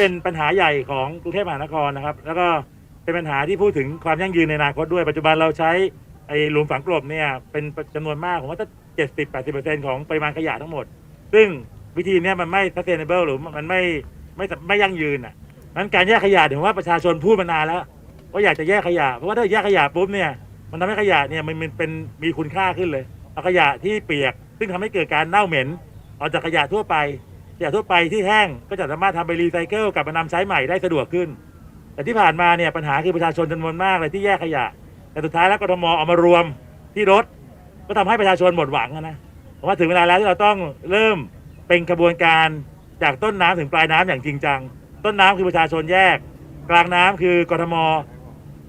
เป็นปัญหาใหญ่ของกรุงเทพมหานครนะครับ แล้วก็เป็นปัญหาที่พูดถึงความยั่งยืนในอนาคตด้วยปัจจุบันเราใช้ไอ้หลุมฝังกลบเนี่ยเป็นจำนวนมากผมว่าถ้าเจ็ดสิบแปดสิบเปอร์เซ็นต์ของปริมาณขยะทั้งหมด ซึ่งวิธีนี้มันไม่ sustainable หรือมันไม่ไม่ไม่ยั่งยืนอะนั้นการแยกขยะถึงว่าประชาชนพูดมานานแล้วว่าอยากจะแยกขยะ เพราะว่าถ้าแยกขยะปุ๊บเนี่ยมันทำให้ขยะเนี่ยมันเป็นมีคุณค่าขึ้นเลยเอาขยะที่เปียก ซึ่งทำให้เกิดการเน่าเหม็นออกจากขยะทั่วไป ยะทั่วไปที่แห้งก็จะสามารถทำไปรีไซเคิลกลับมานำใช้ใหม่ได้สะดวกขึ้น แต่ที่ผ่านมาเนี่ยปัญหาคือประชาชนจำนวนมากเลยที่แยกขยะ แต่สุดท้ายแล้วกทมเอามารวมที่รถ ก็ทำให้ประชาชนหมดหวังอะนะผมว่าถึงเวลาแล้วที่เราต้องเริ่มเป็นกระบวนการจากต้นน้ำถึงปลายน้ำอย่างจริงจัง ต้นน้ำคือประชาชนแยก กลางน้ำคือกทม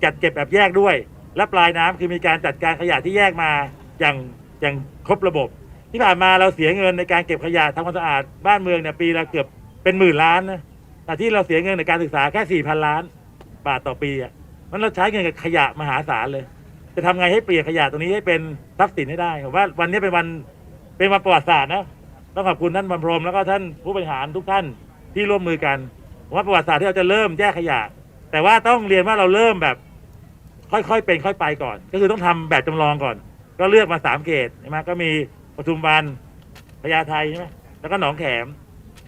จัดเก็บแบบแยกด้วย และปลายน้ำคือมีการจัดการขยะที่แยกมาอย่างอย่างครบระบบ ที่ผ่านมาเราเสียเงินในการเก็บขยะทำความสะอาดบ้านเมืองเนี่ยปีละเกือบเป็นหมื่นล้านนะแต่ที่เราเสียเงินในการศึกษาแค่สี่พันล้าน บาทต่อปีอะมันเราใช้เงินกับขยะมหาศาลเลย จะทำไงให้เปลี่ยนขยะตรงนี้ให้เป็นทรัพย์สินให้ได้ผมว่าวันนี้เป็นวันเป็นวันประวัติศาสตร์นะต้องขอบคุณท่านบรรพรมแล้วก็ท่านผู้บริหารทุกท่านที่ร่วมมือกันผมว่าประวัติศาสตร์ที่เราจะเริ่มแยกขยะ แต่ว่าต้องเรียนว่าเราเริ่มแบบ ค่อยๆเป็นค่อยไปก่อน ก็คือต้องทำแบบจำลองก่อน ก็เลือกมาสามเขตใช่ไหมก็มี ปทุมวันพญาไทใช่ไหมแล้วก็หนองแขม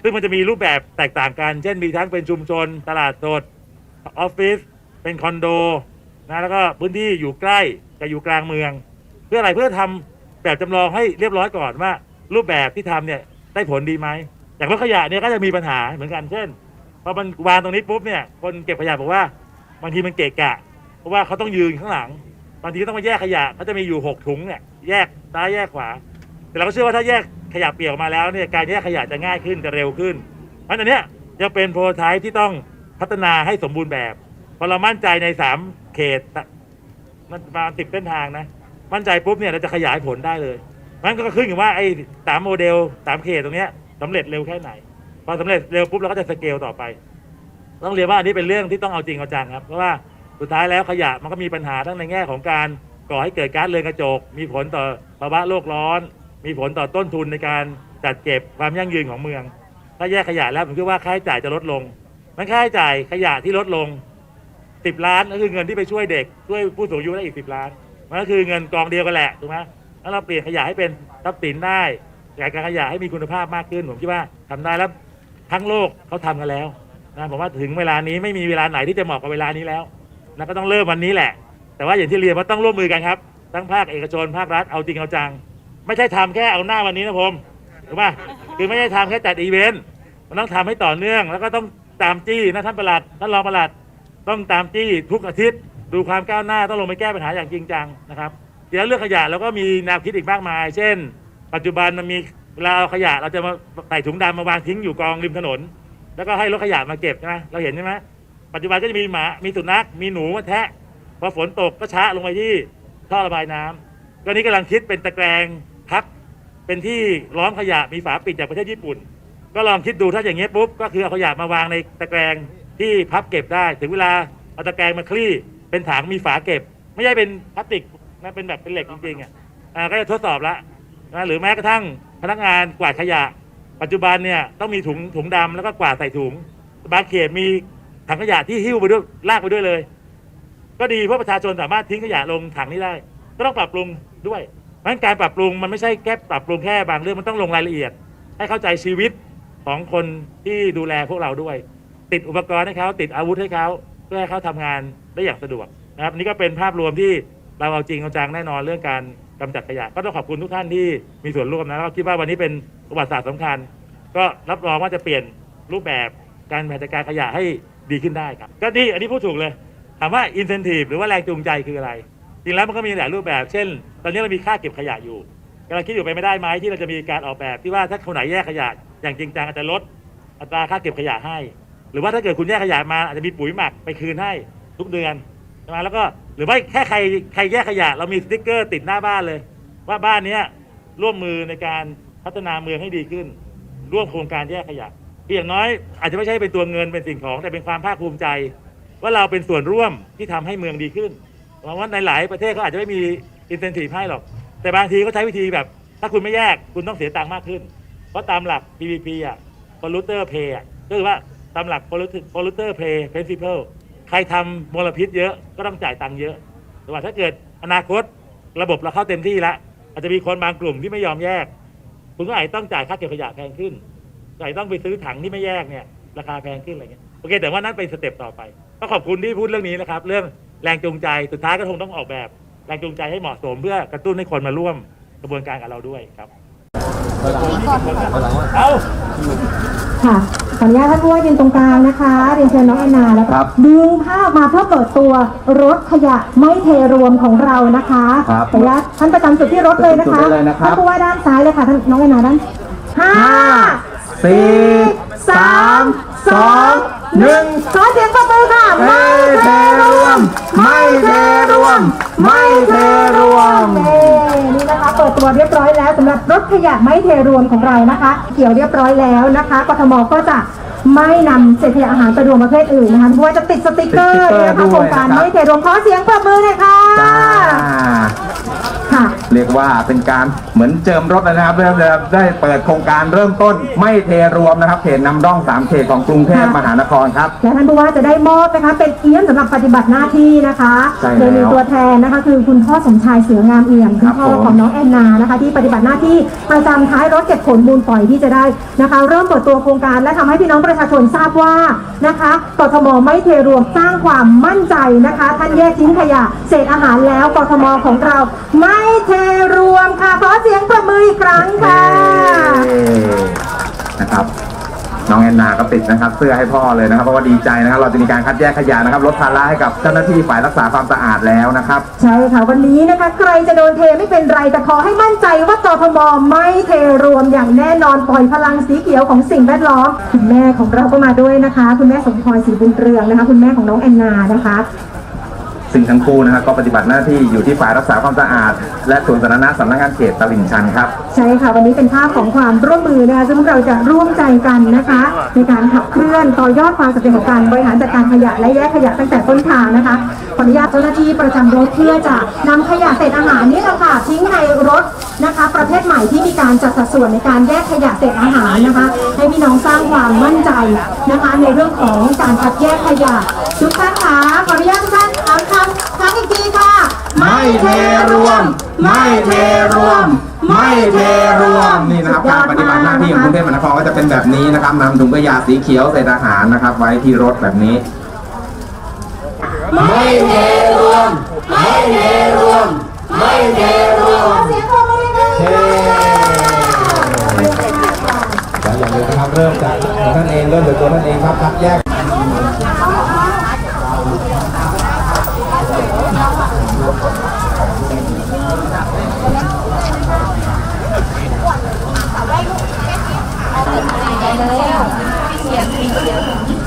ซึ่งมันจะมีรูปแบบแตกต่างกัน เช่นมีทั้งเป็นชุมชน ตลาดสดออฟฟิศเป็นคอนโดนะแล้วก็พื้นที่อยู่ใกล้กับอยู่กลางเมือง เพื่ออะไรเพื่อทำแบบจำลองให้เรียบร้อยก่อนว่า รูปแบบที่ทำเนี่ยได้ผลดีไหมอย่างรถขยะเนี่ยก็จะมีปัญหาเหมือนกันเช่นพอมันวางตรงนี้ปุ๊บเนี่ยคนเก็บขยะบอกว่าบางทีมันเกะกะ เพราะว่าเขาต้องยืนข้างหลังบางทีก็ต้องมาแยกขยะเขาจะมีอยู่หกถุงเนี่ยแยกซ้ายแยกขวา แต่เราก็เชื่อว่าถ้าแยกขยะเปียกออกมาแล้วเนี่ยการแยกขยะจะง่ายขึ้นจะเร็วขึ้นเพราะฉะนั้นอันเนี้ยยังเป็นโปรไทป์ที่ต้องพัฒนาให้สมบูรณ์แบบพอเรามั่นใจในสามเขตมันมาณสิบเส้นทางนะ มั่นใจปุ๊บเนี่ยเราจะขยายผลได้เลยมันก็ขึ้นกับว่าไอ้สามโมเดลสามเขตตรงเนี้ยสำเร็จเร็วแค่ไหนพอสำเร็จเร็วปุ๊บเราก็จะสเกลต่อไป ต้องเรียนว่าอันนี้เป็นเรื่องที่ต้องเอาจริงเอาจังครับเพราะว่าสุดท้ายแล้วขยะมันก็มีปัญหาทั้งในแง่ของการก่อให้เกิดก๊าซเรือนกระจก มีผลต่อภาวะโลกร้อน มีผลต่อต้นทุนในการจัดเก็บความยั่งยืนของเมือง ถ้าแยกขยะแล้วผมคิดว่าค่าใช้จ่ายจะลดลงมันค่าใช้จ่ายขยะที่ลดลง 10 ล้านก็คือเงินที่ไปช่วยเด็กช่วยผู้สูงอายุได้อีก 10 ล้านมันก็คือเงินกองเดียวกันแหละถูกไหมแล้วเราเปลี่ยนขยะให้เป็นทรัพย์สินได้จัดการขยะให้มีคุณภาพมากขึ้นผมคิดว่าทำได้แล้วทั้งโลกเขาทำกันแล้วนะผมว่าถึงเวลานี้ไม่มีเวลาไหนที่จะเหมาะกับเวลานี้แล้วนะก็ต้องเริ่มวันนี้แหละ แต่ว่าอย่างที่เรียนว่าต้องร่วมมือกันครับ ทั้งภาคเอกชนภาครัฐเอาจริงเอาจัง ไม่ใช่ทำแค่เอาหน้าวันนี้นะผมถูกป่ะคือไม่ใช่ทำแค่จัดอีเวนต์มันต้องทำให้ต่อเนื่อง แล้วก็ต้องตามจี้นะท่านประหลัดท่านรองประหลัดต้องตามจี้ทุกอาทิตย์ ดูความก้าวหน้าต้องลงไปแก้ปัญหาอย่างจริงจังนะครับเดี๋ยวเรื่องขยะเราก็มีแนวคิดอีกมากมาย เช่น ปัจจุบันมันมีเวลาเอาขยะเราจะมาใส่ถุงดำมาวางทิ้งอยู่กองริมถนน แล้วก็ให้รถขยะมาเก็บใช่ไหมเราเห็นใช่ไหมปัจจุบันก็จะมีหมามีสุนัขมีหนูมาแทะพอฝนตกก็ชะลงไปที่ท่อระบายน้ำก็นี้กำลังคิดเป็นตะแกรง พับเป็นที่ล้อมขยะมีฝาปิดจากประเทศญี่ปุ่น ก็ลองคิดดูถ้าอย่างเงี้ยปุ๊บก็คือเอาขยะมาวางในตะแกรงที่พับเก็บได้ ถึงเวลาเอาตะแกรงมาคลี่ เป็นถังมีฝาเก็บ ไม่ใช่เป็นพลาสติกนะเป็นแบบเป็นเหล็กจริงๆอะอ่าก็จะทดสอบละนะหรือแม้กระทั่งพนักงานกวาดขยะ ปัจจุบันเนี่ยต้องมีถุงถุงดำแล้วก็กวาดใส่ถุงบางเขตมีถังขยะที่หิ้วไปด้วยลากไปด้วยเลย ก็ดีเพราะประชาชนสามารถทิ้งขยะลงถังนี้ได้ ก็ต้องปรับปรุงด้วย เพราะฉะนั้นการปรับปรุงมันไม่ใช่แค่ปรับปรุงแค่บางเรื่องมันต้องลงรายละเอียด ให้เข้าใจชีวิตของคนที่ดูแลพวกเราด้วย ติดอุปกรณ์ให้เขาติดอาวุธให้เขาเพื่อให้เขาทำงานได้อย่างสะดวกนะครับนี่ก็เป็นภาพรวมที่เราเอาจริงเอาจังแน่นอนเรื่องการกำจัดขยะ ก็ต้องขอบคุณทุกท่านที่มีส่วนร่วมนะแล้วก็คิดว่าวันนี้เป็นประวัติศาสตร์สำคัญ ก็รับรองว่าจะเปลี่ยนรูปแบบการบริหารจัดการขยะให้ดีขึ้นได้ครับ ก็นี่อันนี้พูดถูกเลยถามว่า incentive หรือว่าแรงจูงใจคืออะไร จริงแล้วมันก็มีหลายรูปแบบ เช่น ตอนนี้เรามีค่าเก็บขยะอยู่กำลังคิดอยู่ไปไม่ได้ไหมที่เราจะมีการออกแบบที่ว่าถ้าคนไหนแยกขยะอย่างจริงจังอาจจะลดอัตราค่าเก็บขยะให้ หรือว่าถ้าเกิดคุณแยกขยะมาอาจจะมีปุ๋ยหมักไปคืนให้ทุกเดือนใช่ไหมแล้วก็หรือว่าแค่ใครใครแยกขยะ เรามีสติ๊กเกอร์ติดหน้าบ้านเลย ว่าบ้านเนี้ยร่วมมือในการพัฒนาเมืองให้ดีขึ้น ร่วมโครงการแยกขยะเพียางน้อยอาจจะไม่ใช่เป็นตัวเงินเป็นสิ่งของแต่เป็นความภาคภูมิใจ ว่าเราเป็นส่วนร่วมที่ทำให้เมืองดีขึ้น หวังว่าในหลายประเทศเขาอาจจะไม่มีอินเซนティブให้หรอก แต่บางทีก็ใช้วิธีแบบ ถ้าคุณไม่แยกคุณต้องเสียตังค์มากขึ้น เพราะตามหลัก PPP อ่ะ polluter pay อ่ะก็คือว่า ตามหลัก polluter polluter pay principle ใครทำมลพิษเยอะก็ต้องจ่ายตังค์เยอะ แต่ว่าถ้าเกิดอนาคตระบบเราเข้าเต็มที่แล้วอาจจะมีคนบางกลุ่มที่ไม่ยอมแยก คุณก็อาจจะต้องจ่ายค่าเก็บขยะแพงขึ้นอาจจะต้องไปซื้อถังที่ไม่แยกเนี่ยราคาแพงขึ้นอะไรเงี้ยโอเค แต่ว่านั่นเป็นสเต็ปต่อไปก็ขอบคุณที่พูดเรื่องนี้นะครับ เรื่อง แรงจูงใจสุดท้ายก็คงต้องออกแบบ แรงจูงใจให้เหมาะสมเพื่อกระตุ้นให้คนมาร่วมกระบวนการกับเราด้วยครับเอาค่ะขออนุญาตท่านผู้ว่ายืนตรงกลางนะคะเรียนเชิญน้องแอนนาแล้วก็ครับดึงภาพมาเพื่อเปิดตัวรถขยะไม่เทรวมของเรานะคะครับขออนุญาตท่านประจำจุดที่รถเลยนะคะจุดได้เลยนะครับท่านผู้ว่าด้านซ้ายเลยค่ะท่านน้องแอนนาด้านห้าสี่สามสอง หนึ่งขอเสียงปรบมือค่ะ ไม่เทรวม ไม่เทรวม ไม่เทรวมเย้นี่นะคะเปิดตัวเรียบร้อยแล้วสำหรับรถขยะไม่เทรวมของเรานะคะเขียวเรียบร้อยแล้วนะคะกทมก็จะไม่นำเศษขยะอาหารไปรวมประเภทอื่นนะคะเพราะว่าจะติดสติกเกอร์ติดสติ๊กเกอร์นะคะโครงการด้วยนะครับไม่เทรวมขอเสียงปรบมือหน่อยค่ะจ้า ค่ะเรียกว่าเป็นการเหมือนเจิมรถเลยนะครับได้ได้ได้เปิดโครงการเริ่มต้น ไม่เทรวมนะครับเขตนำร่องสามเขตของกรุงเทพค่ะมหานครครับ และท่านผู้ว่าจะได้มอบนะคะ เป็นเอี้ยมสำหรับปฏิบัติหน้าที่นะคะใช่แล้วโดยมีตัวแทนนะคะ คือคุณพ่อสมชายเสืองามเอี่ยมคุครัณบพ่อผม ของน้องแอนนานะคะ ที่ปฏิบัติหน้าที่ประจำท้ายรถเก็บขนมูลฝอยที่จะได้นะคะ เริ่มเปิดตัวโครงการและทำให้พี่น้องประชาชนทราบว่านะคะกทมไม่เทรวมสร้างความมั่นใจนะคะท่านแยกทิ้งขยะเศษอาหารแล้วกทมของเราไม่เทรวมค่ะ ขอเสียงปรบมืออีกครั้งค่ะเย้นะครับ น้องแอนนาก็ติดนะครับ เสื้อให้พ่อเลยนะครับ เพราะว่าดีใจนะครับ เราจะมีการคัดแยกขยะนะครับ ลดภาระให้กับเจ้าหน้าที่ฝ่ายรักษาความสะอาดแล้วนะครับ ใช่ค่ะ วันนี้นะคะ ใครจะโดนเทไม่เป็นไร แต่ขอให้มั่นใจว่ากทมไม่เทรวมอย่างแน่นอนปล่อยพลังสีเขียวของสิ่งแวดล้อม คุณแม่ของเราก็มาด้วยนะคะ คุณแม่สมพรศรีบุญเรืองนะคะ คุณแม่ของน้องแอนนานะคะ ซึ่งทั้งคู่นะครับก็ปฏิบัติหน้าที่อยู่ที่ฝ่ายรักษาความสะอาด และส่วนสาธารณะสำนักงานเขตตลิ่งชันครับ ใช่ค่ะ วันนี้เป็นภาพของความร่วมมือนะคะซึ่งเราจะร่วมใจกันนะคะ ในการขับเคลื่อนต่อยอดความสำเร็จของการบริหารจัดการขยะและแยกขยะตั้งแต่ต้นทางนะคะขออนุญาตเจ้าหน้าที่ประจำรถเพื่อจะนำขยะเศษอาหารนี่แหละค่ะทิ้งในรถนะคะ ประเภทใหม่ที่มีการจัดสัดส่วนในการแยกขยะเศษอาหารนะคะ ให้พี่น้องสร้างความมั่นใจนะคะ ในเรื่องของการคัดแยกขยะทุกท่านคะขออนุญาตทุกท่านถาคำครั้งอีกทีค่ะ ไม่เทรวม ไม่เทรวม ไม่เทรวมนี่นะครับการปฏิบัติหน้าที่ของกรุงเทพมหานครก็จะเป็นแบบนี้นะครับนำถุงขยะสีเขียวเศษอาหารนะครับ ไว้ที่รถแบบนี้ ไม่เทรวม ไม่เทรวม ไม่เทรวม เสียงปรบมือหนึ่งแล้วอย่างเดียวนะครับเริ่มจากตัวท่านเองเริ่มจากตัวท่านเองครับคัดแยก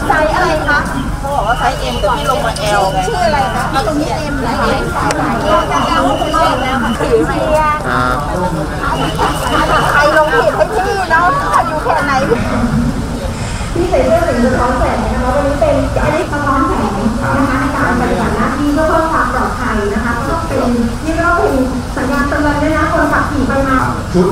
ไซส์อะไรคะเขาบอก ว่าไซส์เอ็มแต่พี่ลงมาเอลไงชื่ออะไรคะเอาตรงนี้เอ็มนะคะเราจะเอาเป็นเอ็มแล้วค่ะสีเชียร์ใครลงผิดให้พี่เนาะอยู่แค่ไหนพี่ใส่เสื้อสีเหลืองแสงนะคะวันนี้เป็นอันนี้สะท้อนแสงนะคะในการปฏิบัติหน้าที่เพื่อเพิ่มความปลอดภัยนะคะก็เป็นที่เราเห็นสัญญาณเตือนด้วยนะคนขับขี่ไปมาชุด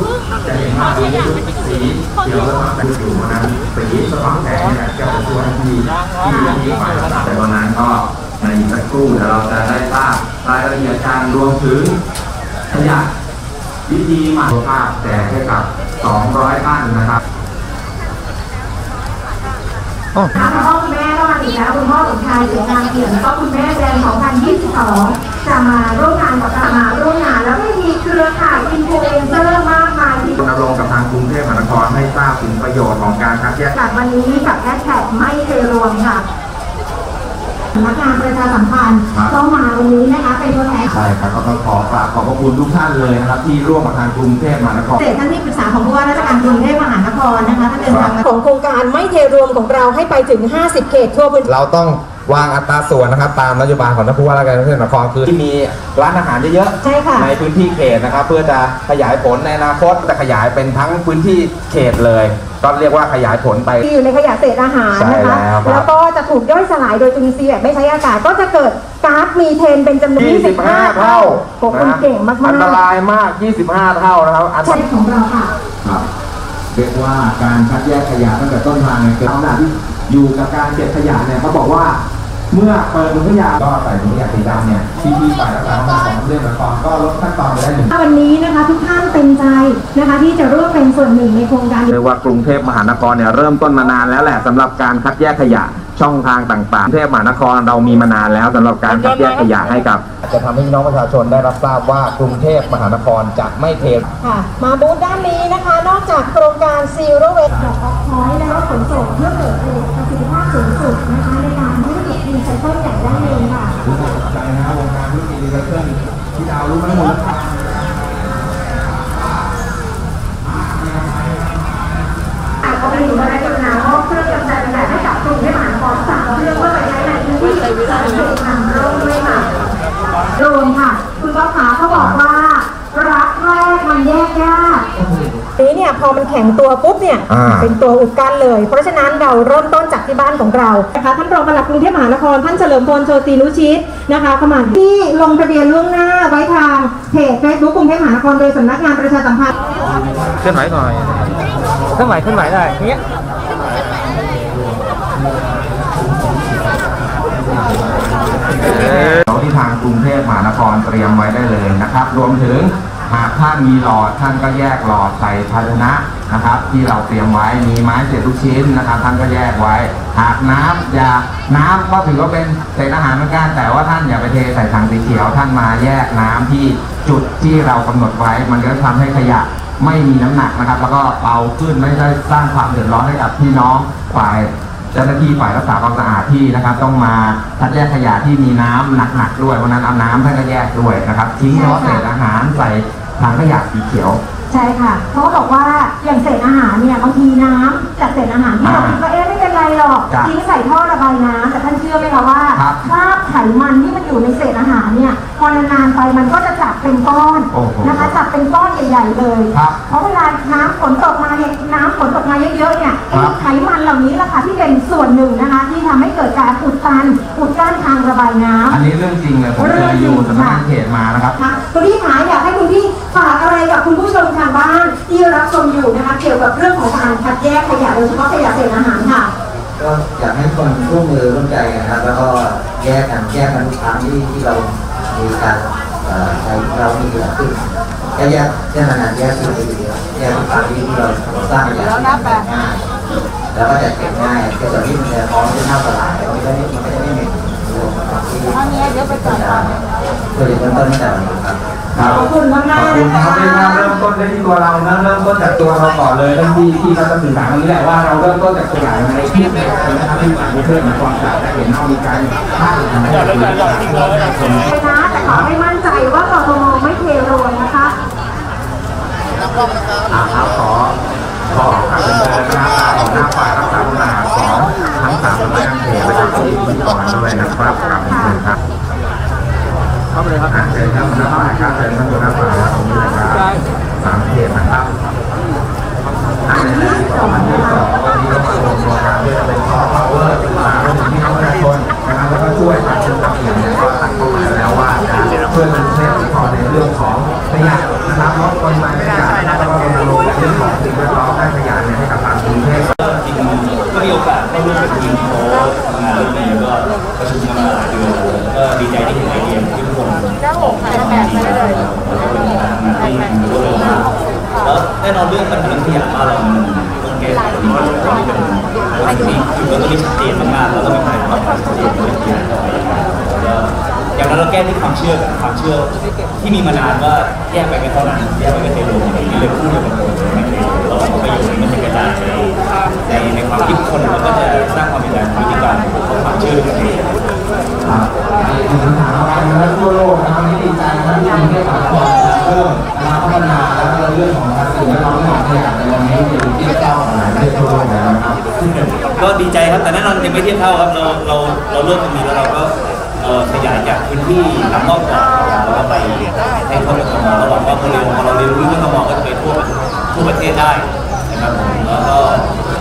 จะเห็นว่ามีชุด สีเขียวแล้วก็ไป็นอยู่นะสีสว่างแสงเนี่ยจะเป็นตัวที่ที่ที่ฝ่ายรักษาแต่ตอนนั้นก็ในสักครู่เดี๋ยวเราจะได้ทราบรายละเอียดการรวมถึงขยะวิธีหมักภาพแจกให้กับ 200 ท่านนะครับ ค่ะคุณพ่อคุณแม่ก็มาอีกแล้วคุณพ่อสมชายเสียงานเกี่ยวแล้วก็คุณแม่แดง2022 จะมาร่วมงานกับเรามาร่วมงาน แล้วก็มีเครือข่ายอินฟลูเอนเซอร์มากมายที่รณรงค์กับทางกรุงเทพมหานครให้ทราบถึงประโยชน์ของการคัดแยก จากวันนี้กับแฮชแท็กไม่เทรวมค่ะ สำนักงานประชาสัมพันธ์ครับก็มาวันนี้นะคะเป็นตัวแทนใช่ครับก็ต้องขอกราบขอบพระคุณทุกท่านเลยนะครับ ที่ร่วมกับทางกรุงเทพมหานครเศษท่านที่ปรึกษาของผู้ว่าราชการกรุงเทพมหานครนะคะท่านเดินทางมา ของโครงการไม่เทรวมของเราให้ไปถึง 50 เขตทั่วพื้นที่ เราต้อง วางอัตราส่วนนะครับ ตามนโยบายของท่านผู้ว่าราชการกรุงเทพมหานครคือที่มีร้านอาหารเยอะๆใช่ค่ะในพื้นที่เขตนะครับ เพื่อจะขยายผลในอนาคตจะขยายเป็นทั้งพื้นที่เขตเลย ก็เรียกว่าขยายผลไป ที่อยู่ในขยะเศษอาหารใช่นะคะแล้วครับแล้วก็จะถูกย่อยสลายโดยจุลินทรีย์แบบไม่ใช้อากาศก็จะเกิดก๊าซมีเทนเป็นจำนวน25เท่าโอ้คุณนะเก่งมากๆอันตรายมาก 25 เท่านะครับอันตใช่รายของเราค่ะ ครับเรียกว่าการคัดแยกขยะตั้งแต่ต้นทางเนี่ยเกิดเอาหน้าที่อยู่กับการเก็บขยะเนี่ยเขาบอกว่า เมื่อเปิดถุงขยะก็ใส่ถุงขยะสีดำเนี่ยที่ที่ฝ่ายรักษาความสะอาดของเรื่องละครก็ลดขั้นตอนไปได้หนึ่งวันนี้นะคะทุกท่านเต็มใจนะคะที่จะร่วมเป็นส่วนหนึ่งในโครงการเรียกว่ากรุงเทพมหานครเนี่ยเริ่มต้นมานานแล้วแหละสำหรับการคัดแยกขยะช่องทางต่างๆกรุงเทพมหานครเรามีมานานแล้วสำหรับการคัดแยกขยะให้กับ จะทำให้พี่น้องประชาชนได้รับทราบว่ากรุงเทพมหานครจะไม่เทค่ะ มาบูธด้านนี้นะคะ นอกจากโครงการ Zero Waste ดอกออกพอยและรถขนส่งเพื่อเกิดประสิทธิภาพสูงสุดนะคะในการ ที่จะรีไซเคิลอย่างยั่งยืนค่ะรู้สึกสนใจนะวงการธุรกิจรีไซเคิลที่ดาวรู้ไหมหมดก็เป็นอยู่ในกำลังมอบเครื่องกำจัดขยะให้กับกลุ่มเทพมหานครสามเครื่องเพื่อไปใช้ในพื้นที่สาธารณะทางโลกด้วยค่ะโดรนค่ะ คุณก้าวขาเขาบอกว่ารักแรกมันแยกยาก นี้เนี่ยพอมันแข็งตัวปุ๊บเนี่ยอ่า เป็นตัวอุดกั้นเลย เพราะฉะนั้นเราเริ่มต้นจากที่บ้านของเรานะคะท่านรองปลัดกรุงเทพมหานครท่านเฉลิมพลโชตินุชิตนะคะเข้ามาที่ลงทะเบียนล่วงหน้าไว้ทางเพจ Facebook กรุงเทพมหานครโดยสำนักงานประชาสัมพันธ์ เคลื่อนไหวหน่อยเคลื่อนไหวเคลื่อนไหวได้อย่างเงี้ยเราที่ทางกรุงเทพมหานครเตรียมไว้ได้เลยนะครับ รวมถึง หากท่านมีหลอดท่านก็แยกหลอดใส่ภาชนะนะครับ ที่เราเตรียมไว้มีไม้เศษลูกชิ้นนะครับ ท่านก็แยกไว้ หากน้ำอยาน้ำก็ถือว่าเป็นเศษอาหารเหมือนกันแต่ว่าท่านอย่าไปเทใส่ถังสีเขียวท่านมาแยกน้ำที่จุดที่เรากำหนดไว้ มันก็จะทำให้ขยะไม่มีน้ำหนักนะครับ แล้วก็เบาขึ้นไม่ได้สร้างความเดือดร้อนให้กับพี่น้องฝ่าย เจ้าหน้าที่ฝ่ายรักษาความสะอาดที่นะครับต้องมาคัดแยกขยะที่มีน้ำหนักๆด้วยวันนั้นเอาน้ำท่านก็แยกด้วยนะครับทิ้งเศษอาหารใส่ ถังขยะสีเขียว ใช่ค่ะเพราะเขาบอกว่าอย่างเศษอาหารเนี่ยบางทีน้ำจากเศษอาหารที่เราอ่าคิดว่าเอ๊ะไม่เป็นไรหรอกจ้ะทิ้งใส่ท่อระบายน้ำแต่ท่านเชื่อไหมคะว่าครับ คราบไขมันที่มันอยู่ในเศษอาหารเนี่ยพ อนานๆไปมันก็จะจับเป็นก้อนโอ้โหนะคะจับเป็นก้อนใหญ่ๆเลย ครับเพราะเวลาน้ำฝนตกมาเนี่ยน้ำฝนตกมาเยอะๆเนี่ยครับไอ้ไขมันเหล่านี้แหละค่ะที่เป็นส่วนหนึ่งนะคะ ที่ทำให้เกิดการอุดตันอุดกั้นทางระบายน้ำ อันนี้เรื่องจริงเลยผมเคยอยู่สำนักงานเขตมานะครับ ค่ะคุณพี่ขาอยากให้คุณพี่ฝากอะไรกับคุณผู้ชมทางบ้านที่รับชมอยู่นะคะเกี่ยวกับเรื่องของการคัดแยกขยะโดยเฉพาะขยะเศษอาหารค่ะ ก็อยากให้คนร่วมมือร่วมใจกันนะครับ แล้วก็แยกกันแยกกันทุกครั้งที่ที่เรา มีการเอ่อใช้เรามีเกิดขึ้นแยกแยกแยกนานๆแยกสิ่งที่ดีแยกทุกครั้งที่ที่เราสร้างอย่างที่มันง่ายแล้วก็จัดเก็บง่ายก็ส่วนที่มันจะพร้อมที่น่าสลายมันก็ไม่มันก็จะไม่เหม็นรวมกับที่เป็นดาวเนี่ยเพื่อจะเริ่มต้นตั้งแต่วันนี้ครับครับขอบคุณมากๆขอบคุณครับนะคะเริ่มต้นได้ที่ตัวเรานะเริ่มต้นจากตัวเราก่อนเลยทั้งที่ที่เราจะสื่อสารตรงนี้แหละว่าเราเริ่มต้นจากตัวอย่างในที่เด็กนะครับที่ฝ่ายเพื่อนมาความสะอาดและเห็นว่ามีการท่าทางในการรักษาความสะอาดคนไปนะแต่ ขอให้มั่นใจว่ากทมไม่เทโรยนะคะอาครับขอขอขับเป็นเดินนะครับของหน้าฝ่ายรักษาความสะอาดของทั้งสามสำนักงนเขตและที่พิธีกรด้วยนะครับครับเชิญครับเข้าไปเลยครับเชิญครับหัวหน้าฝ่ายครับเชิญท่านหัวหน้าฝ่ายครับผมนะครับสามเขตนะครับอันนี้ที่องอันที่สองวันนี้ก็มารวมตัวกันเพื่อเป็นซอฟต์พาวเวอร์มาร่วมถึงพี่น้องประชาชนนะครับแล้วก็ช่วยกันทำอย่างนี้ก็ตั้งเป้าหมายแล้วว่า จะเพื่อเป็นเทพขอในเรื่องของขยะนะครับลดปริมาณขยะแล้วก็รณรงค์เรื่องของสิ่งแวดล้อมด้านขยะเนี่ยให้กับทางกรุงเทพจริงก็มีโอกาสเข้าร่วมกับทีมโค้ชทำงานเรื่องนี้ก็ประชุมกันมาหลายเดือนก็ดีใจที่เห็นไอเดียที่ทุกคนแล้วแน่นอนเรื่องปัญหาขยะบ้านเรามันต้องแก้ไขที่มันเป็นมันมีจุดเริ่มต้นที่ชัดเจนมากๆแล้วก็มีแผนความชัดเจนในเรื่องขยะต่อไป อย่างนั้นเราแก้ที่ความเชื่อกับความเชื่อที่มีมานานว่าแยกไปไม่เท่านั้นแยกไปไม่เทโลที่เลยพูดกันไม่เทโลเราเอาไปอยู่มันจะกระจายในในความคิดคนแล้วก็จะสร้างความเป็นการวิธีการของความเชื่อกันเองครับมีคำถามอะไรนะทั่วโลกนะครับวันนี้ดีใจนะครับที่กรุงเทพมหานครเริ่มนะครับพัฒนาแล้วก็เรื่องของการสิ่งแวดล้อมเรื่องของขยในวันนี้เป็นที่เจ้าของประเทศทั่วโลกนะครับก็ดีใจครับแต่แน่นอนยังไม่เทียบเท่าครับเราเราเราเริ่มตรงนี้แล้วเราก็ ขยายจากพื้นที่ลำนอกก่อนแล้วก็ไปให้เข้ากับกมแล้วหวังว่าพอเร็วพอเราเรียนรู้เรื่องกมก็จะไปทั่วทั่วประเทศได้นะครับผมแล้วก็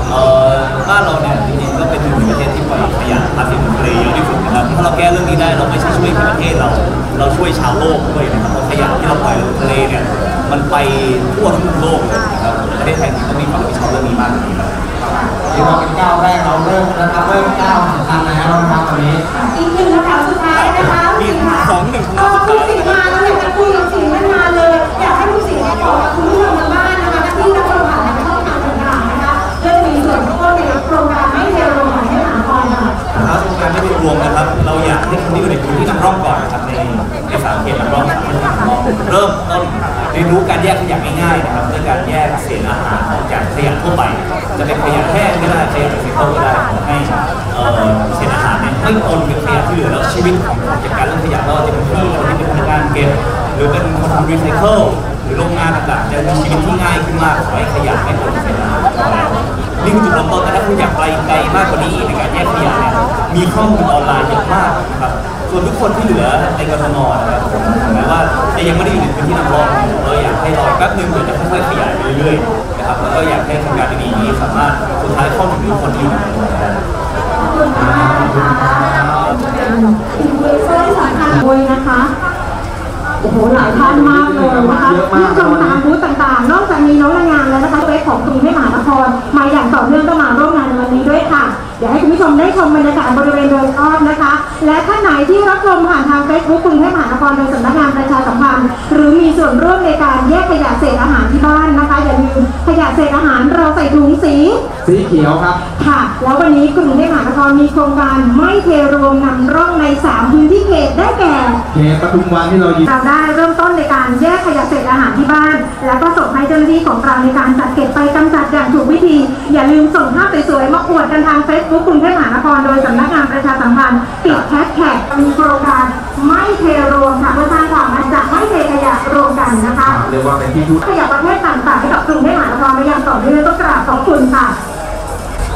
เอ่อบ้านเราเนี่ยจริงๆก็เป็นหนึ่งในประเทศที่ปล่อยขยะพลาสติกลงทะเลเยอะที่สุดนะครับถ้าเราแก้เรื่องนี้ได้เราไม่ใช่ช่วยแค่ประเทศเรา เราช่วยชาวโลกด้วยนะครับเพราะขยะที่เราปล่อยลงทะเลเนี่ยมันไปทั่วทั้งโลกเลยนะครับประเทศไทยก็มีความรับผิดชอบเรื่องนี้มากจริงๆครับถือว่าเป็นก้าวแรกเราเริ่มนะครับเริ่มก้าวสำคัญแล้วนะครับตอนนี้อีกหนึ่งคำถามสุดท้ายนะคะ มีสองหนึ่งคำถาสุดท้ายมาแล้วอยากจะคุยกับสิงห์นาเลย อยากให้คุณสิงได้บอกกับคุณผู้ชมทางบ้านนะคะที่รับชมผ่านทางช่องทางต่างๆนะคะเรื่องมีส่วนร่วมในโครงการไม่เทโรงของให้หาคอนค่ะ ครับโครงการไม่ได้รวมนะครับ เราอยากให้คนที่อยู่ในพื้นที่นำร่องก่อนนะครับในในสามเขตนำร่องสามเขตนำร่องเริ่มต้นเรียนรู้การแยกขยะง่ายๆนะครับด้วยการแยกเศษอาหารออกจากขยะทั่วไป จะเป็นขยะแห้งก็ได้ขยะรีไซเคิลก็ได้ขอให้เอ่อเศษอาหารเนี่ยไม่ปนกับขยะที่เหลือแล้วชีวิตของคน เรื่องขยะก็จะเป็นที่คนที่เป็นพนักงานเก็บ หรือเป็นคนทำรีไซเคิลหรือโรงงานต่างๆจะมีชีวิตที่ง่ายขึ้นมากขอให้ขยะไม่ปนกับเศษอาหารนี่คือจุดเริ่มต้นแต่ถ้าคุณอยากไปไกลมากกว่านี้ในการแยกขยะเนี่ยมีข้อมูลออนไลน์เยอะมากนะครับส่วนทุกคนที่เหลือในกทมนะครับผมแม้ว่าจะยังไม่ได้อยู่ในพื้นที่นำร่องเราอยากให้รอแป๊บนึงเดี๋ยวจะค่อยๆขยายไปเรื่อยๆนะครับแล้วก็อยากให้โครงการดีๆนี้สามารถสุดท้ายเข้าถึงทุกคนที่อยู่ในกทมได้อิน ฟลูเอนเซอร์สำคัญด้วยนะคะ โอ้โห หลายท่านมากเลยนะคะผู้ชมตามบูธต่างๆ นอกจากนี้น้องนางงามแล้วนะคะเฟซของกรุงเทพมหานคร มาอย่างต่อเนื่องก็มาร่วมงานในวันนี้ด้วยค่ะ เดี๋ยวให้คุณผู้ชมได้ชมบรรยากาศบริเวณโดยรอบนะคะ และท่านไหนที่รับชมผ่านทางเฟซบุ๊กกรุงเทพมหานครโดยสำนักงานประชาสัมพันธ์หรือมีส่วนร่วมในการแยกขยะเศษอาหารที่บ้านนะคะ อย่าลืมขยะเศษอาหารเราใส่ถุงสีสีเขียวครับ ค่ะ แล้ววันนี้กรุงเทพมหานครมีโครงการไม่เทรวมนำร่องใน 3 พื้นที่เขตได้แก่เขตปทุมวันที่เรายืนเราได้เริ่มต้นในการแยกขยะเศษอาหารที่บ้าน แล้วก็ส่งให้เจ้าหน้าที่ของเราในการจัดเก็บไปกำจัดอย่างถูกวิธี อย่าลืมส่งภาพสวยๆมาอวดกันทางเฟซบุ๊กกรุงเทพมหานครโดยสำนักงานประชาสัมพันธ์ติดแฮชแท็กมีโครงการไม่เทรวมค่ะเพื่อสร้างความมั่นใจไม่เทขยะรวมกันนะคะเรียกว่าเป็นที่พูดขยะประเภทต่างๆให้กับกรุงเทพมหานครมาอย่างต่อเนื่องก็กราบขอบคุณค่ะ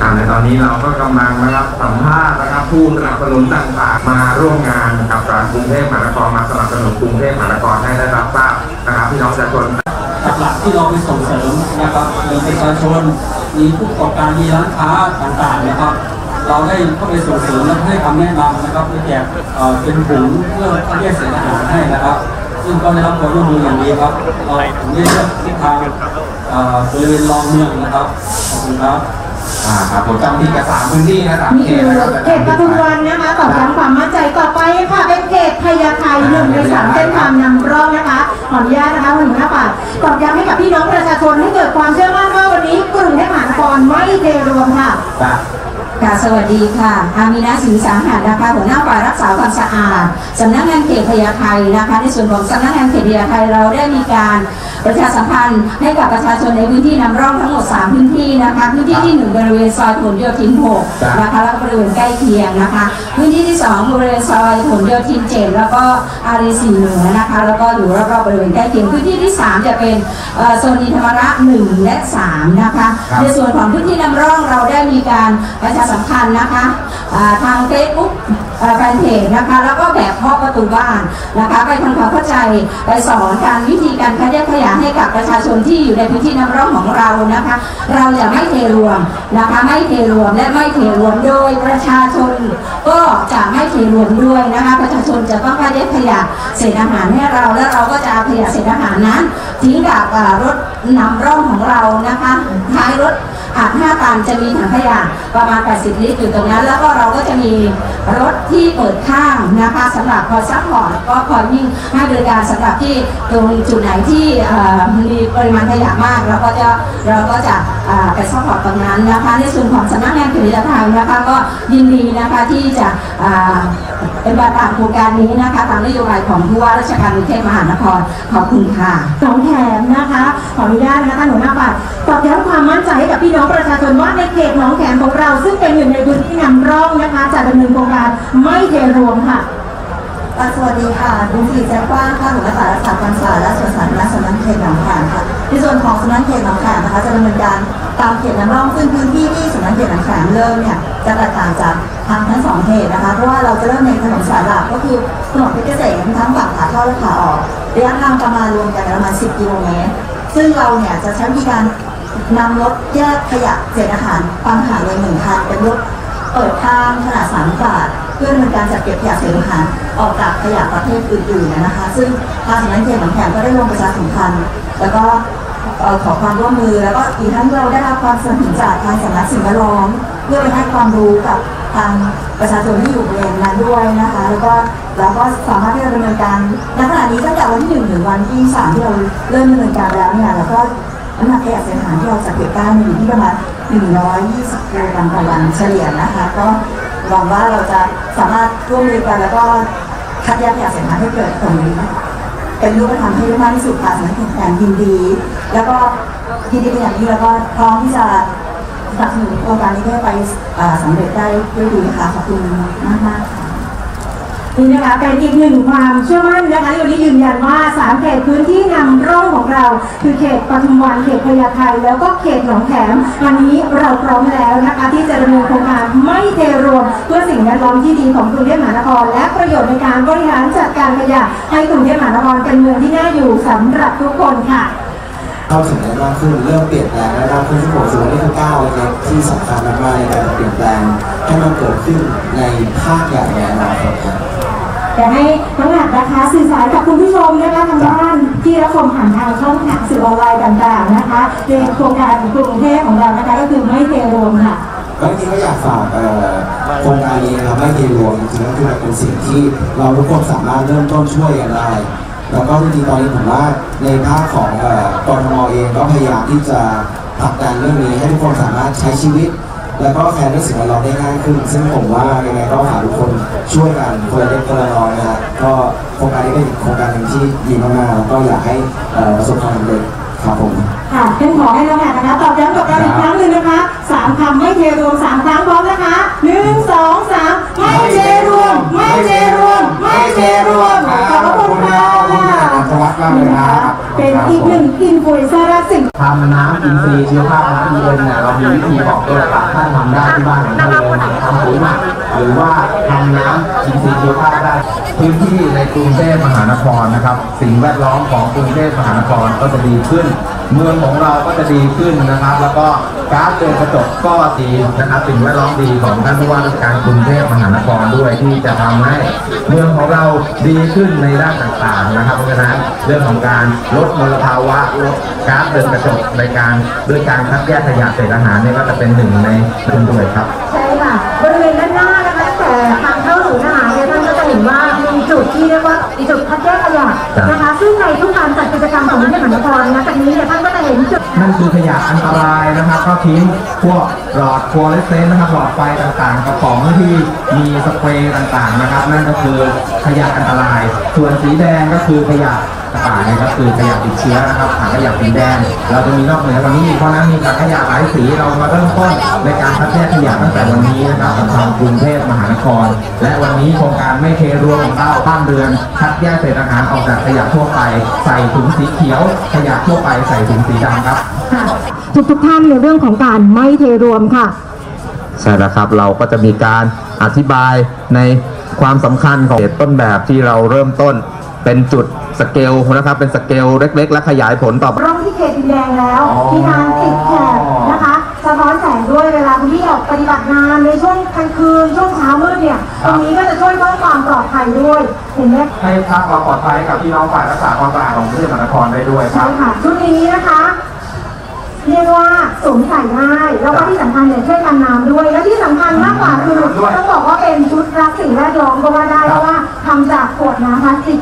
อ่าในตอนนี้เราก็กำลังนะครับสัมภาษณ์นะครับผู้สนับสนุนต่างๆมาร่วมงานกับการกรุงเทพมหานครมาสนับสนุนกรุงเทพมหานครให้ได้รับทราบนะครับพี่น้องประชาชนหลักที่เราไปส่งเสริมนะครับมีประชาชนมีผู้ประกอบการมีร้านค้าต่างๆนะครับ เราได้เข้าไปส่งเสริมและให้คำแนะนำนะครับเพื่อแจกเออเป็นถุงเพื่อแยกเศษอาหารให้นะครับซึ่งก็ได้รับความร่วมมืออย่างดีครับเราได้เลือกทิศทางเออบริเวณรองเมืองนะครับขอบคุณครับ อ่าครับผมจำที่กระสามพื้นที่นะสามนี่เขคืตอนะครับเขตปทุมวันนะคะตอบย้ำความมั่นใจต่อไปค่ะเป็นเขตพญาไทหนึ่งในสามเส้นทางนำร่องนะคะขออนุญาตนะคะหัวหน้าป่าตอบย้ำให้กับพี่น้องประชาชนให้เกิดความเชื่อมั่นว่าวันนี้กรุงเทพมหานครไม่เทรวมค่ะ ค่ะสวัสดีค่ะ อามีนาสิงห์สาหัสนะคะหัวหน้าฝ่ายรักษาความสะอาดสำนักงานเขตพญาไทนะคะ ในส่วนของสำนักงานเขตพญาไทเราได้มีการประชาสัมพันธ์ให้กับประชาชนในพื้นที่นำร่องทั้งหมด 3 พื้นที่นะคะ พื้นที่ที่ 1 บริเวณซอยผลโยธิน 6 นะคะ แล้วก็บริเวณใกล้เคียงนะคะ พื้นที่ที่ 2 บริเวณซอยผลโยธิน 7 แล้วก็อารีสีเหนือนะคะ แล้วก็อยู่รอบๆบริเวณใกล้เคียง พื้นที่ที่ 3 จะเป็นเอ่อโซนอินธรรมระ 1 และ 3 นะคะครับในส่วนของพื้นที่นำร่องเราได้มีการประชาสัมพันธ์นะคะทางเฟซบุ๊กแฟนเพจนะคะ แล้วก็แบบเคาะประตูบ้านนะคะ ไปทำความเข้าใจไปสอนการวิธีการคัดแยกขยะให้กับประชาชนที่อยู่ในพื้นที่น้ำร่องของเรานะคะ เราจะไม่เทรวมนะคะไม่เทรวมและไม่เทรวมโดยประชาชน ก็จะไม่เทรวมด้วยนะคะ ประชาชนจะต้องคัดแยกขยะเศษอาหารให้เราแล้วเราก็จะเอาขยะเศษอาหารนั้นทิ้งกับรถนำร่องของเรานะคะท้ายรถ อาจ5ตันจะมีถังขยะประมาณ 80 ลิตรอยู่ตรงนั้น แล้วก็เราก็จะมีรถที่เปิดข้างนะคะสำหรับคอยซัพพอร์ตก็คอยวิ่งให้บริการสำหรับที่ตรงจุดไหนที่มีปริมาณขยะมากเราก็จะเราก็จะไปซัพพอร์ตตรงนั้นนะคะในส่วนของสำนักงานกิจการไทยนะคะก็ยินดีนะคะที่จะเป็นบาตามโครงการนี้นะคะตามนโยบายของผู้ว่าราชการกรุงเทพมหานครขอบคุณค่ะสองแถมนะคะขออนุญาตนะคะหัวหน้าบัตรตอบย้ำความมั่นใจให้กับพี่น้องประชาชนว่าในเขตหนองแขมของเรา ซึ่งเป็นหนึ่งในพื้นที่นำร่องนะคะจะดำเนินโครงการไม่เทรวมค่ะสวัสดีค่ะดุงสีแจ้งกว้างค่ะหัวหน้าฝ่ายรักษาความสะอาดและสวนสาธารณะสำนักเขตหนองแขมค่ะ ในส่วนของสำนักเขตหนองแขมนะคะจะดำเนินการตามเขตน้ำร่องซึ่งพื้นที่ที่สำนักเขตหนองแขมเริ่มเนี่ยจะแตกต่างจากทางทั้งสองเขตนะคะ เพราะว่าเราจะเริ่มในถนนสายหลักก็คือถนนเพชรเกษมทั้งฝั่งขาเข้าและขาออกระยะทางประมาณรวมกันประมาณ 10 กิโลเมตร ซึ่งเราเนี่ยจะใช้วิธีการ นำรถแยกขยะเศษอาหารปังหาเลยหนึ่งคันเป็นรถเปิดทางขนาด3บาทเพื่อดำเนินการจัดเก็บขยะเศษอาหารออกจากขยะประเภทอื่นๆนะคะ ซึ่งทางสำนักงานเขตหนองแขมก็ได้ลงประชาสัมพันธ์แล้วก็ขอความร่วมมือแล้วก็อีกทั้งเราได้รับความสนับสนุนจากทางสำนักสิ่งแวดล้อมเพื่อไปให้ความรู้กับทางประชาชนที่อยู่บริเวณนั้นด้วยนะคะ แล้วก็เราก็สามารถที่จะดำเนินการณขณะนี้ตั้งแต่วันที่หนึ่งถึงวันที่สามที่เราเริ่มดำเนินการแล้วเนี่ยแล้วก็ น้ำหนักขยะเสียหายที่เราจัดเก็บได้เนี่ยอยู่ที่ประมาณ 120กิโลกรัมต่อวันเฉลี่ยนะคะ ก็หวังว่าเราจะสามารถร่วมมือกันแล้วก็คัดแยกขยะเสียหายให้เกิดผลเป็นรูปธรรมให้ได้มากที่สุดค่ะสำหรับแฟนยินดี แล้วก็ยินดีเป็นอย่างยิ่งแล้วก็พร้อมที่จะสนับสนุนโครงการนี้ให้ไปสำเร็จได้ด้วยดีค่ะขอบคุณมากมากค่ะ นี่นะคะเป็นอีกหนึ่งความเชื่อมั่นนะคะที่วันนี้ยืนยันว่าสามเขตพื้นที่นำร่องของเรา คือเขตปทุมวันเขตพญาไทแล้วก็เขตหนองแขมวันนี้เราพร้อมแล้วนะคะที่จะดำเนินโครงการไม่เทรวมเพื่อสิ่งแวดล้อมที่ดีของกรุงเทพมหานคร และประโยชน์ในการบริหารจัดการขยะให้กรุงเทพมหานครเป็นเมืองที่น่าอยู่สำหรับทุกคนค่ะ เข้าถึงได้มากขึ้นเริ่มเปลี่ยนแปลงได้มากขึ้นซึ่งผมรู้สึกว่านี่คือก้าวเล็กๆที่สำคัญมากๆในการเปลี่ยนแปลงให้มันเกิดขึ้นในภาคใหญ่ในอนาคตครับ อยากให้น้องหนักนะคะสื่อสารกับคุณผู้ชมนะคะทางบ้านที่รับชมผ่านทางช่องทางสื่อออนไลน์ต่างๆนะคะในโครงการของกรุงเทพของเรานะคะก็คือไม่เทรวมค่ะ ก็จริงๆก็อยากฝากเอ่อโครงการนี้นะครับไม่เทรวมจริงๆก็คือมันเป็นสิ่งที่เราทุกคนสามารถเริ่มต้นช่วยกันได้แล้วก็จริงๆตอนนี้ผมว่าในภาคของเอ่อกรทมเองก็พยายามที่จะผลักดันเรื่องนี้ให้ทุกคนสามารถใช้ชีวิต แล้วก็แคร์เรื่องสิ่งแวดล้อมได้ง่ายขึ้น ซึ่งผมว่ายังไงก็ฝากทุกคนช่วยกันคนละเล็กคนละน้อยนะครับก็โครงการนี้เป็นอีกโครงการหนึ่งที่ดีมากๆแล้วก็อยากให้เอ่อประสบความสำเร็จครับผม ค่ะเป็นขอให้น้องหนักนะคะ ตอบย้ำกับเราอีกครั้งหนึ่งนะคะสามคำไม่เทรวมสามครั้งพร้อมนะคะหนึ่งสองสามไม่เทรวม ไม่เทรวม ไม่เทรวมขอบพระคุณค่ะ ขอบคุณมากเลยครับ เป็นอีกหนึ่งอินฟลูเอนเซอร์รับสิ่งทำน้ำอินทรีย์ชีวภาพน้ำอินเย็นเนี่ยเรามีวิธีบอกด้วยว่าท่านทำได้ที่บ้านของท่านเลยทำปุ๋ยหมักหรือว่าทำน้ำอินทรีย์ชีวภาพได้พื้นที่ในกรุงเทพมหานครนะครับ สิ่งแวดล้อมของกรุงเทพมหานครก็จะดีขึ้น เมืองของเราก็จะดีขึ้นนะครับ แล้วก็ก๊าซเรือนกระจกก็ดีนะครับสิ่งแวดล้อมดีของท่านผู้ว่าราชการกรุงเทพมหานครด้วยที่จะทำให้ เมืองของเราดีขึ้นในด้านต่างๆนะครับเพราะฉะนั้นเรื่องของการลดมลภาวะลดก๊าซเรือนกระจกในการด้วยการคัดแยกขยะเศษอาหารเนี่ยก็จะเป็นหนึ่งในคุณด้วยครับ ใช่ค่ะบริเวณด้านหน้านะคะตั้งแต่ทางเข้าศูนย์อาหารเนี่ยท่านก็จะเห็นว่ามีจุดที่เรียกว่าจุดคัดแยกขยะนะคะ ซึ่งในทุกการจัดกิจกรรมของกรุงเทพมหานครนะจากนี้เนี่ยท่านก็จะเห็นจุดนั่นคือขยะอันตรายนะครับก็ทิ้งพวกหลอดฟลูออเรสเซนต์นะครับหลอดไฟต่างๆกระป๋องที่มีสเปรย์ต่างๆนะครับ นั่นก็คือขยะอันตราย ส่วนสีแดงก็คือขยะ ต่างๆนะครับคือขยะติดเชื้อนะครับถังขยะสีแดง เราจะมีนอกเหนือจากนี้เพราะฉะนั้นมีถังขยะหลายสีเรามาเริ่มต้นในการคัดแยกขยะตั้งแต่วันนี้นะครับกับทางกรุงเทพมหานคร และวันนี้โครงการไม่เทรวมของเราบ้านเรือน คัดแยกเศษอาหารออกจากขยะทั่วไป ใส่ถุงสีเขียว ขยะทั่วไปใส่ถุงสีดำครับค่ะทุกทุกๆท่านในเรื่องของการไม่เทรวมค่ะใช่แล้วครับเราก็จะมีการอธิบายในความสำคัญของต้นแบบที่เราเริ่มต้น เป็นจุดสเกลนะครับ เป็นสเกลเล็ก ๆ และขยายผลต่อไปร่องที่เขตดินแดงแล้วอ๋อ มีการติดแถบนะคะสะท้อนแสงด้วยเวลาคุณที่ออกปฏิบัติงานในช่วงกลางคืนช่วงเช้ามืดเนี่ยตรงนี้ก็จะช่วยเพิ่มความปลอดภัยด้วยเห็นไหมให้ภาพเราปลอดภัยกับพี่น้องฝ่ายรักษาความสะอาดของกรุงเทพมหานครได้ด้วยคใช่รับ ค่ะชุดนี้นะคะ เรียกว่าสวมใส่ง่ายแล้วก็ที่สำคัญเนี่ยช่วยกันน้ำด้วย และที่สำคัญมากกว่าคือต้องบอกว่าเป็นชุดรักสิ่งแวดล้อมก็ว่าได้เพราะว่าทำจากขวดน้ำพลาสติก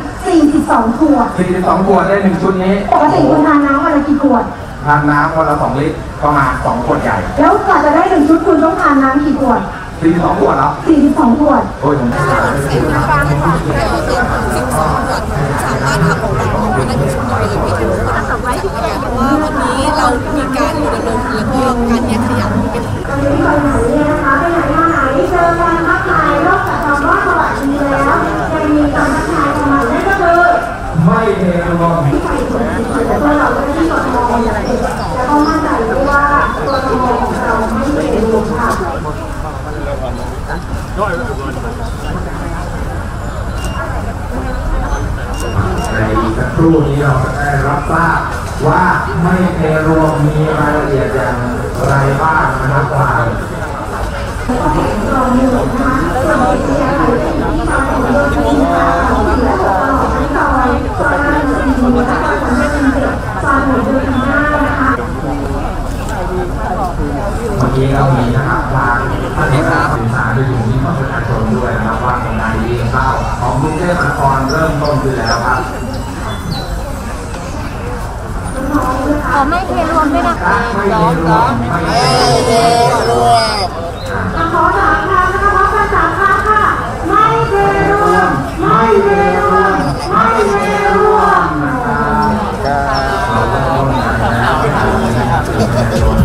42ขวด42ขวดได้หนึ่งชุดนี้ปกติคุณทานน้ำวันละกี่ขวด ทานน้ำวันละ2ลิตรประมาณ2ขวดใหญ่ แล้วกว่าจะได้หนึ่งชุดคุณต้องทานน้ำกี่ขวด42ขวดแล้ว42ขวดโอ้ยผมสิ่งที่ฟ้าไม่บอกแค่ว่าเกินสิบสองขวดสามารถทำของเราอันนั้นคือหน่วยไม่ถึงเพราะว่าวันนี้ เรามีการรณรงค์แล้วก็การแยกขยะเป็นตอนนี้ไปไหนเนี่ยนะคะไปไหนมาไหนเจอกันทักทายนอกจากคำว่าสวัสดีแล้วยังมีคำทักทายของมันนั่นก็คือไม่เทรวมที่ใส่ถุงสีแล้วก็เราได้ที่กทมอย่างเด็กแล้วก็มั่นใจด้วยว่ากทมของเราไม่เป็นรวมค่ะในอีกสักครู่นี้เราจะได้รับทราบ ว่าไม่ในรวมมีรายละเอียดอย่างไรบ้างนะครับว่าเมื่อกี้เรามี ขอไม่เทรวมด้วยนะคะร้องร้องเอ้ยเทรวมขอสามคำนะคะขอกันสามคำค่ะ ไม่เทรวม ไม่เทรวม ไม่เทรวมครับ